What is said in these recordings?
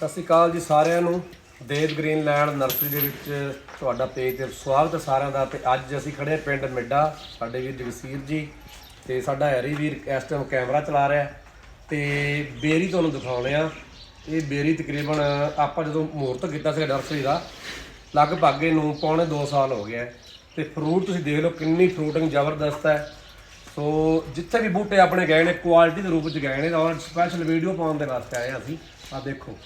ਸਤਿ ਸ਼੍ਰੀ ਅਕਾਲ ਜੀ ਸਾਰਿਆਂ ਨੂੰ। ਦੇਵ ਗ੍ਰੀਨਲੈਂਡ ਨਰਸਰੀ ਦੇ ਵਿੱਚ ਤੁਹਾਡਾ ਪੇਜ ਤੇ ਸਵਾਗਤ ਹੈ ਸਾਰਿਆਂ ਦਾ। ਤੇ ਅੱਜ ਅਸੀਂ ਖੜੇ ਹਾਂ ਪਿੰਡ ਮਿੱਡਾ, ਸਾਡੇ ਵੀਰ ਜਗਸੀਰ ਜੀ ਤੇ ਸਾਡਾ ਹੈਰੀ ਵੀਰ ਇਸ ਟਾਈਮ ਕੈਮਰਾ ਚਲਾ ਰਿਹਾ ਹੈ। ਤੇ ਬੇਰੀ ਤੁਹਾਨੂੰ ਦਿਖਾਉਣੇ ਆ ਇਹ ਬੇਰੀ ਤਕਰੀਬਨ ਆਪਾਂ ਜਦੋਂ ਮੂਰਤ ਕੀਤਾ ਸੀ ਨਰਸਰੀ ਦਾ, ਲਗਭਗ ਇਹਨੂੰ ਪੌਣੇ 2 ਸਾਲ ਹੋ ਗਿਆ ਹੈ। ਤੇ ਫਰੂਟ ਤੁਸੀਂ ਦੇਖ ਲਓ ਕਿੰਨੀ ਫਰੂਟਿੰਗ ਜ਼ਬਰਦਸਤ ਹੈ। ਸੋ ਜਿੱਥੇ ਵੀ ਬੂਟੇ ਆਪਣੇ ਗਏ ਨੇ ਕੁਆਲਿਟੀ ਦੇ ਰੂਪ ਵਿੱਚ ਗਏ ਨੇ ਔਰ ਸਪੈਸ਼ਲ ਵੀਡੀਓ ਪਾਉਣ ਦੇ ਵਾਸਤੇ ਆਏ ਹਾਂ ਅਸੀਂ। ਆ ਦੇਖੋ।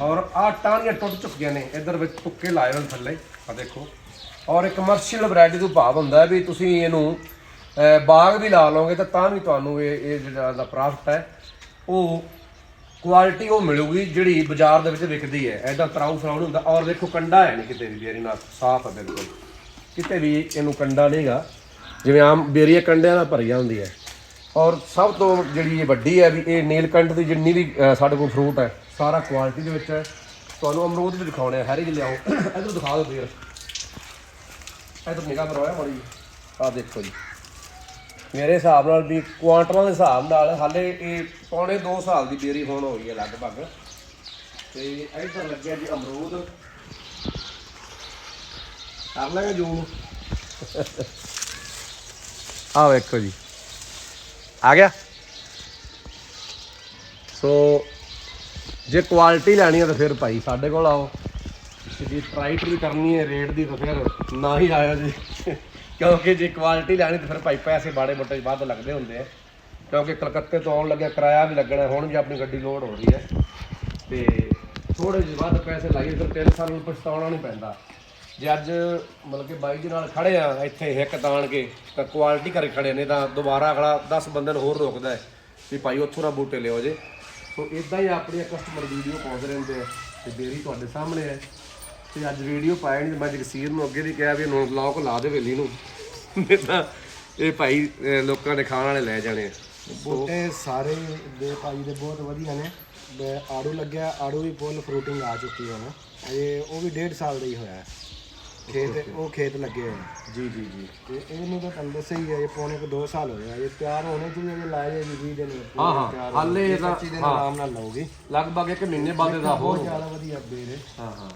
ਔਰ ਆ ਟਾਹਣੀਆਂ ਟੁੱਟ ਚੁੱਕੀਆਂ ਨੇ, ਇਧਰ ਵਿੱਚ ਤੁੱਕੇ ਲਾਏ ਹੋਏ ਥੱਲੇ। ਆ ਦੇਖੋ। ਔਰ ਇੱਕ ਕਮਰਸ਼ੀਅਲ ਵੈਰਾਈਟੀ ਤੋਂ ਭਾਵ ਹੁੰਦਾ ਵੀ ਤੁਸੀਂ ਇਹਨੂੰ ਬਾਗ ਵੀ ਲਾ ਲਓਗੇ ਤਾਂ ਤਾਂ ਵੀ ਤੁਹਾਨੂੰ ਇਹ ਇਹ ਜਿਹੜਾ ਦਾ ਪ੍ਰਾਫਟ ਹੈ, ਉਹ ਕੁਆਲਿਟੀ ਉਹ ਮਿਲੂਗੀ ਜਿਹੜੀ ਬਾਜ਼ਾਰ ਦੇ ਵਿੱਚ ਵਿਕਦੀ ਹੈ। ਐਡਾ ਤਰਾਉ ਫਰਾਉ ਨਹੀਂ ਹੁੰਦਾ। ਔਰ ਦੇਖੋ ਕੰਡਾ ਹੈ ਨਹੀਂ ਕਿਤੇ ਵੀ ਬੇਰੀ ਨਾਲ ਸਾਫ਼ ਹੈ ਬਿਲਕੁਲ। ਕਿਤੇ ਵੀ ਇਹਨੂੰ ਕੰਡਾ ਨਹੀਂਗਾ। ਜਿਵੇਂ ਆਮ ਬੇਰੀਆਂ ਕੰਡਿਆਂ ਨਾਲ ਭਰੀਆਂ ਹੁੰਦੀ ਹੈ ਔਰ ਸਭ ਤੋਂ ਜਿਹੜੀ ਇਹ ਵੱਡੀ ਹੈ ਵੀ ਇਹ ਨੀਲਕੰਠ ਦੀ ਜਿੰਨੀ ਵੀ ਅਹ, ਸਾਡੇ ਕੋਲ ਫਰੂਟ ਹੈ ਸਾਰਾ ਕੁਆਲਿਟੀ ਦੇ ਵਿੱਚ ਹੈ। ਤੁਹਾਨੂੰ ਅਮਰੂਦ ਵੀ ਦਿਖਾਉਣੇ ਆ ਹੈਰੀ ਜੀ ਲਿਆਓ। ਇਧਰ ਦਿਖਾ ਦਿਓ ਵੀਰ ਇਧਰ ਨਿਗਾਹ ਮਰਵਾਇਆ ਮਾੜੀ ਆ ਦੇਖੋ ਜੀ। ਮੇਰੇ ਹਿਸਾਬ ਨਾਲ ਵੀ ਕੁਆਂਟਲਾਂ ਦੇ ਹਿਸਾਬ ਨਾਲ ਹਾਲੇ ਇਹ ਪੌਣੇ 2 ਸਾਲ ਦੀ ਬੇਰੀ ਹੋਣ ਹੋਈ ਹੈ ਲਗਭਗ। ਤੇ ਇਧਰ ਲੱਗਿਆ ਜੀ ਅਮਰੂਦ। ਕਰ ਲਾਂਗੇ ਜੂਮ। ਆ ਵੇਖੋ ਜੀ। ਆ ਗਿਆ। ਸੋ ਜੇ ਕੁਆਲਿਟੀ ਲੈਣੀ ਹੈ ਤਾਂ ਫਿਰ ਭਾਈ ਸਾਡੇ ਕੋਲ ਆਓ। ਜੇ ਪ੍ਰਾਈਟ ਵੀ ਕਰਨੀ ਹੈ ਰੇਟ ਦੀ ਤਾਂ ਫਿਰ ਨਾ ਹੀ ਆਇਓ ਜੀ। ਕਿਉਂਕਿ ਜੇ ਕੁਆਲਿਟੀ ਲੈਣੀ ਤਾਂ ਫਿਰ ਭਾਈ ਪੈਸੇ ਬਾੜੇ ਮੋਟੇ ਵੱਧ ਲੱਗਦੇ ਹੁੰਦੇ ਆ। ਕਿਉਂਕਿ ਕਲਕੱਤੇ ਤੋਂ ਆਉਣ ਲੱਗਿਆ, ਕਿਰਾਇਆ ਵੀ ਲੱਗਣਾ, ਹੁਣ ਵੀ ਆਪਣੀ ਗੱਡੀ ਲੋਡ ਹੋ ਰਹੀ ਹੈ। ਤੇ ਥੋੜੇ ਜਿਹੇ ਵੱਧ ਪੈਸੇ ਲਾਈਏ, ਫਿਰ ਤਿੰਨ ਸਾਲ ਨੂੰ ਪਛਤਾਉਣਾ ਨਹੀਂ ਪੈਂਦਾ। ਜੇ ਅੱਜ ਮਤਲਬ ਕਿ ਬਾਈ ਜੀ ਨਾਲ ਖੜੇ ਆ ਇੱਥੇ ਹਿੱਕ ਤਾਣ ਕੇ, ਤਾਂ ਕੁਆਲਿਟੀ ਕਰਕੇ ਖੜੇ ਨੇ, ਤਾਂ ਦੁਬਾਰਾ ਅਗਲਾ 10 ਬੰਦੇ ਨੂੰ ਹੋਰ ਰੋਕਦਾ ਹੈ ਵੀ ਭਾਈ ਉੱਥੋਂ ਨਾ ਬੂਟੇ ਲਿਓ ਜੇ। ਸੋ ਇਦਾਂ ਹੀ ਆਪਣੀਆਂ ਕਸਟਮਰ ਵੀਡੀਓ ਪਾਉਂਦੇ ਰਹਿੰਦੇ ਆ ਤੇ ਬੇਰੀ ਤੁਹਾਡੇ ਸਾਹਮਣੇ ਹੈ। ਤੇ ਅੱਜ ਵੀਡੀਓ ਪਾਇਆ ਨਹੀਂ ਮੈਂ ਜਗਸੀਰ ਨੂੰ ਅੱਗੇ ਵੀ ਕਿਹਾ ਵੀ ਨੋਟ ਲੋਕ ਲਾ ਦੇ ਵੇਲੀ ਨੂੰ। ਨਹੀਂ ਤਾਂ ਇਹ ਭਾਈ ਲੋਕਾਂ ਦੇ ਖਾਣ ਵਾਲੇ ਲੈ ਜਾਣੇ ਆ। ਬੂਟੇ ਸਾਰੇ ਦੇ ਭਾਈ ਦੇ ਬਹੁਤ ਵਧੀਆ ਨੇ। ਆੜੂ ਲੱਗਿਆ, ਆੜੂ ਵੀ ਫੁੱਲ ਫਰੂਟਿੰਗ ਆ ਚੁੱਕੀ ਹੈ ਨਾ। ਇਹ ਉਹ ਵੀ 1.5 ਸਾਲ ਦਾ ਹੀ ਹੋਇਆ ਹੈ। ਖੇਤ ਉਹ ਖੇਤ ਲੱਗੇ ਹੋਏ ਨੇ। ਜੀ ਜੀ ਜੀ। ਤੇ ਇਹਨੂੰ ਤਾਂ ਤੁਹਾਨੂੰ ਦੱਸਿਆ ਹੀ ਹੈ ਇਹ ਪੌਣੇ ਕੋ 2 ਸਾਲ ਹੋਏ ਆ ਇਹ ਤਿਆਰ ਹੋਣੇ ਚ ਵੀ ਇਹ ਲਾਏ ਜੀ 20 ਦਿਨ ਹਾਂ, ਹਾਂ, ਹਾਲੇ ਹੋਣੇ। ਇਹਦਾ- 25 ਦਿਨ ਆਰਾਮ ਨਾਲ ਲਾਉਗੀ ਲਗਭਗ ਇੱਕ ਮਹੀਨੇ ਬਾਅਦ ਇਹਦਾ ਹੋ ਬਹੁਤ ਜ਼ਿਆਦਾ ਵਧੀਆ ਬੇਰ ਹੈ। ਹਾਂ ਹਾਂ।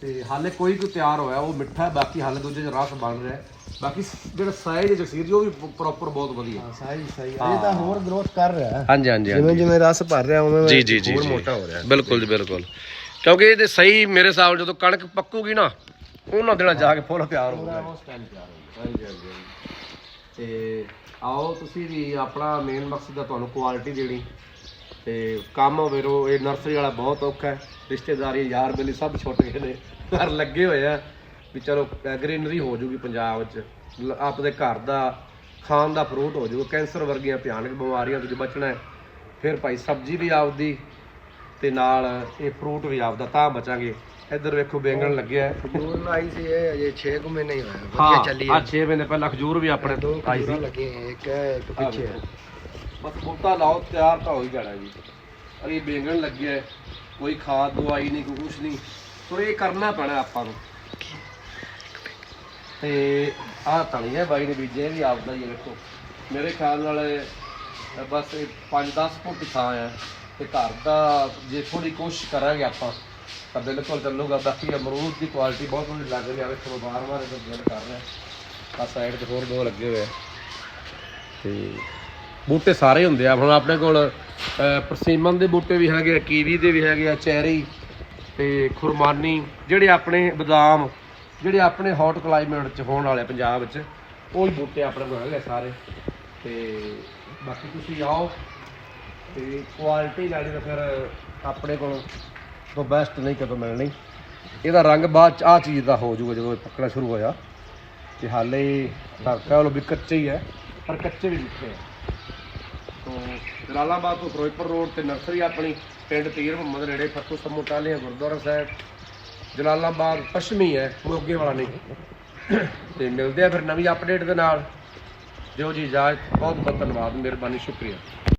ਤੇ ਹਾਲੇ ਕੋਈ ਕੋਈ ਤਿਆਰ ਹੋਇਆ ਉਹ ਮਿੱਠਾ ਹੈ ਬਾਕੀ ਹਾਲੇ ਦੂਜੇ ਚ ਰਸ ਬਣ ਰਿਹਾ ਹੈ। ਬਾਕੀ ਜਿਹੜਾ ਸਾਈਜ਼ ਜਗਸੀਰ ਜੀ ਉਹ ਵੀ ਪ੍ਰੋਪਰ ਬਹੁਤ ਵਧੀਆ ਹਾਂ। ਸਹੀ ਸਹੀ ਇਹ ਤਾਂ ਹੋਰ ਗਰੋਥ ਕਰ ਰਿਹਾ ਹੈ। ਹਾਂਜੀ ਹਾਂਜੀ ਜਿਵੇਂ ਜਿਵੇਂ ਰਸ ਭਰ ਰਿਹਾ ਉਵੇਂ ਜੀ ਜੀ ਜੀ ਹੋਰ। ਮੋਟਾ ਹੋ ਰਿਹਾ। ਹੈ। ਬਿਲਕੁਲ ਜੀ ਬਿਲਕੁਲ। ਕਿਉਂਕਿ ਇਹਦੇ ਸਹੀ ਮੇਰੇ ਹਿਸਾਬ ਨਾਲ ਜਦੋਂ ਕਣਕ ਪੱਕੂਗੀ ਨਾ ਉਹਨਾਂ ਦਿਨਾਂ ਜਾ ਕੇ ਫੁੱਲ ਤਿਆਰ ਹੋਊਗਾ ਉਸ ਟਾਈਮ ਤਿਆਰ ਹੋਊਗਾ ਹਾਂਜੀ ਹਾਂਜੀ ਹਾਂਜੀ। ਤੇ ਆਓ ਤੁਸੀਂ ਵੀ ਆਪਣਾ ਮੇਨ ਮਕਸਦ ਹੈ ਤੁਹਾਨੂੰ ਕੁਆਲਿਟੀ ਦੇਣੀ। ਤੇ ਕੰਮ ਹੋਵੇ ਰੋ ਇਹ ਨਰਸਰੀ ਵਾਲਾ ਬਹੁਤ ਔਖਾ ਹੈ। ਰਿਸ਼ਤੇਦਾਰੀ ਯਾਰ ਬੇਲੀ ਸਭ ਛੁੱਟ ਗਏ ਨੇ ਘਰ ਲੱਗੇ ਹੋਏ ਆ। ਵੀ ਚਲੋ ਗ੍ਰੀਨਰੀ ਹੋ ਜੂਗੀ ਪੰਜਾਬ ਵਿੱਚ। ਲ- ਆਪਦੇ ਘਰ ਦਾ ਖਾਣ ਦਾ ਫਰੂਟ ਹੋ ਜੂਗਾ। ਕੈਂਸਰ ਵਰਗੀਆਂ ਭਿਆਨਕ ਬਿਮਾਰੀਆਂ ਤੋਂ ਜੇ ਬਚਣਾ ਹੈ ਫਿਰ ਭਾਈ ਸਬਜ਼ੀ ਵੀ ਆਪਦੀ ਤੇ ਨਾਲ ਇਹ ਫਰੂਟ ਵੀ ਆਪਦਾ ਤਾਂ ਬਚਾਂਗੇ। ਇੱਧਰ ਵੇਖੋ ਬੈਂਗਣ ਲੱਗਿਆ। ਹੈ ਖਜੂਰ ਲਾਈ ਸੀ ਇਹ ਅਜੇ 6 ਕੁ ਮਹੀਨੇ ਹੀ ਹੋਏ ਆ। ਵਧੀਆ ਚੱਲੀ ਆ। 6 ਮਹੀਨੇ ਪਹਿਲਾਂ ਖਜੂਰ ਵੀ ਆਪਣੇ ਦੋ ਆਈ ਸੀ। ਖਜੂਰਾਂ ਲੱਗੀਆਂ ਹੋਈਆਂ, ਇੱਕ ਹੈ ਇੱਕ ਪਿੱਛੇ ਹੈ। ਬਸ ਬੂਟਾ ਲਾਓ ਤਿਆਰ ਤਾਂ ਹੋ ਹੀ ਜਾਣਾ ਜੀ। ਅਰੇ ਬੈਂਗਣ ਲੱਗਿਆ ਹੈ, ਕੋਈ ਖਾਦ ਦਵਾਈ ਨਹੀਂ ਕੋਈ ਕੁਛ ਨਹੀਂ। ਸੋ ਇਹ ਕਰਨਾ ਪੈਣਾ ਆਪਾਂ ਨੂੰ। ਤੇ ਆਹ ਤਣੀ ਹੈ ਬਾਈ ਨੇ ਇਹ ਵੀ ਆਪਦਾ ਹੀ ਹੈ ਵੇਖੋ। ਮੇਰੇ ਖਿਆਲ ਨਾਲ ਇਹ ਬਸ 5-10 ਫੁੱਟ ਥਾਂ ਹੈ ਤੇ ਘਰ ਦਾ ਜੇ ਥੋੜੀ ਕੋਸ਼ਿਸ਼ ਕਰਾਂਗੇ ਆਪਾਂ ਤਾਂ ਬਿਲਕੁਲ ਚੱਲੂਗਾ। ਬਾਕੀ ਅਮਰੂਦ ਦੀ ਕੁਆਲਿਟੀ ਬਹੁਤ ਵਧੀਆ ਲੱਗ ਰਹੀ ਹੈ ਵੇਖੋ ਬਾਰ-ਬਾਰ ਇਹਦਾ ਦਿਲ ਕਰ ਰਿਹਾ। ਆ ਸਾਈਡ ਤੇ ਹੋਰ ਦੋ ਲੱਗੇ ਹੋਏ ਆ। ਤੇ ਬੂਟੇ ਸਾਰੇ ਹੁੰਦੇ ਆ। ਹੁਣ ਆਪਣੇ ਕੋਲ ਅਹ, ਪਰਸੀਮਨ ਦੇ ਬੂਟੇ ਵੀ ਹੈਗੇ ਆ ਕੀਵੀ ਦੇ ਵੀ ਹੈਗੇ ਆ ਚੈਰੀ ਤੇ ਖੁਰਮਾਨੀ ਜਿਹੜੇ ਆਪਣੇ ਬਦਾਮ ਜਿਹੜੇ ਆਪਣੇ ਹੌਟ ਕਲਾਈਮੇਟ ਚ ਹੋਣ ਵਾਲੇ ਆ ਪੰਜਾਬ ਵਿੱਚ ਉਹ ਹੀ ਬੂਟੇ ਆਪਣੇ ਕੋਲ ਹੈਗੇ ਆ ਸਾਰੇ। ਤੇ ਬਾਕੀ ਤੁਸੀਂ ਆਓ ਤੇ ਕੁਆਲਿਟੀ ਲੈਣੀ ਤਾਂ ਫਿਰ ਆਪਣੇ ਕੋਲ ਤੋਂ ਬੈਸਟ ਨਹੀਂ ਕਦੋਂ ਮਿਲਣੀ। ਇਹਦਾ ਰੰਗ ਬਾਅਦ ਚ ਆ ਚੀਜ਼ ਦਾ ਹੋ ਜਾਊਗਾ ਜਦੋਂ ਇਹ ਪੱਕਣਾ ਸ਼ੁਰੂ ਹੋਇਆ। ਤੇ ਹਾਲੇ ਤਾਂ ਕਹਿ ਵੀ ਕੱਚੇ ਹੀ ਹੈ, ਪਰ ਕੱਚੇ ਵੀ ਮਿੱਠੇ ਆ। ਤੋਂ ਜਲਾਲਾਬਾਦ ਤੋਂ ਫਿਰੋਜ਼ਪੁਰ ਰੋਡ ਤੇ ਨਰਸਰੀ ਆਪਣੀ, ਪਿੰਡ ਪੀਰ ਮੁਹੰਮਦ ਨੇੜੇ ਫੱਤੂ ਸਮੂ ਟਾਲੀਆਂ ਗੁਰਦੁਆਰਾ ਸਾਹਿਬ। ਜਲਾਲਾਬਾਦ ਪੱਛਮੀ ਹੈ, ਮੋਗੇ ਵਾਲਾ ਨਹੀਂ। ਤੇ ਮਿਲਦੇ ਆ ਫਿਰ ਨਵੀਂ ਅਪਡੇਟ ਦੇ ਨਾਲ। ਦਿਓ ਜੀ ਇਜਾਜ਼ਤ ਬਹੁਤ ਬਹੁਤ ਧੰਨਵਾਦ ਮਿਹਰਬਾਨੀ ਸ਼ੁਕਰੀਆ।